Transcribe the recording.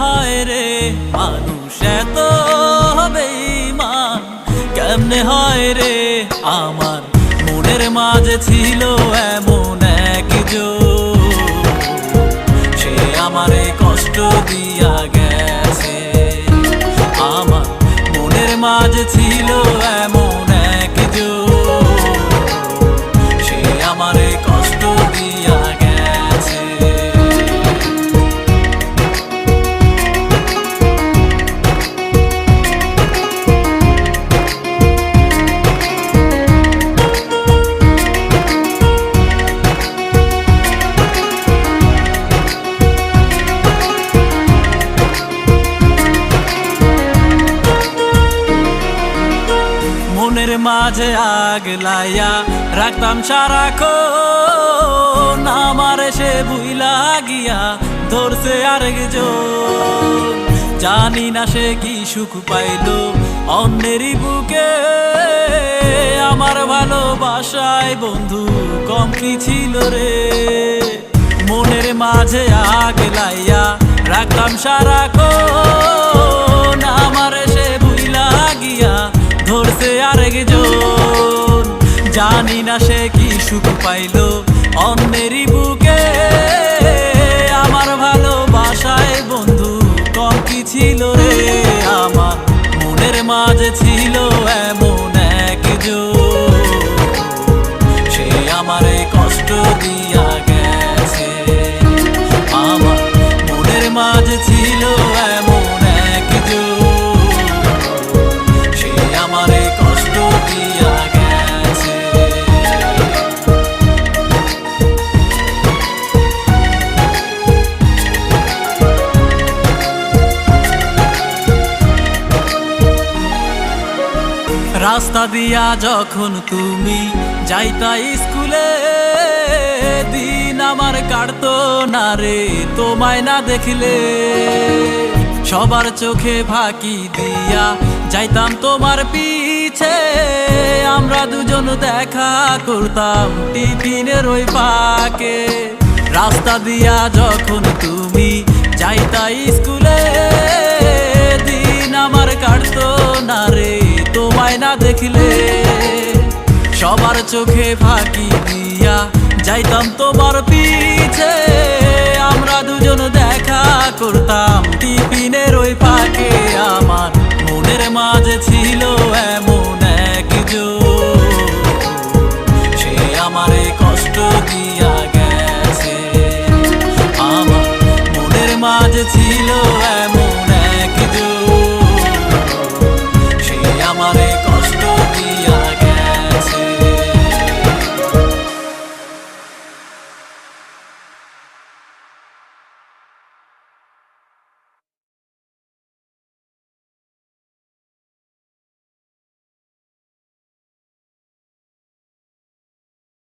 হয় রে? মানুষ এত কেমনে হয় রে? আমার মনের মাঝে ছিল এমন একজন সে আমারে কষ্ট দিয়া গেছে। আমার মনের মাঝে ছিল এমন একজন সে আমারে কষ্ট দিয়া মাঝে আগ লাইয়া রাখতাম সারাক্ষণ। আমার সে বুইলা গিয়া ধরছে আরেকজন। জানি না সে কি সুখ পাইলো, অন্যেরই বুকে। আমার ভালোবাসায় বন্ধু কম কি ছিল রে? মনের মাঝে আগ লাইয়া রাখতাম সারাক্ষণ। জানি না সে কি সুখ পাইল। অন্যেরই বুকে আমার ভালোবাসায় বন্ধু কম কি ছিল রে? আমার মনের মাঝে ছিল এমন একজন সে আমারে কষ্ট দিয়া রাস্তা দিয়া যখন তুমি যাইতা স্কুলে, দিন আমার কাটতো না রে, তোমায় না দেখলে। সবার চোখে ফাঁকি দিয়া যাইতাম তোমার পিছে, আমরা দুজন দেখা করতাম টিফিনের ওই পাকে রাস্তা দিয়া যখন তুমি যাইতা স্কুলে চোখে ফাঁকি দিয়া যাইতাম তো তোমার পিছে। আমরা দুজন দেখা করতাম টিফিনের ওই ফাঁকে। আমার মনের মাঝে ছিল এমন একজন সে আমারে কষ্ট দিয়া গেছে। আমার মনের মাঝে ছিল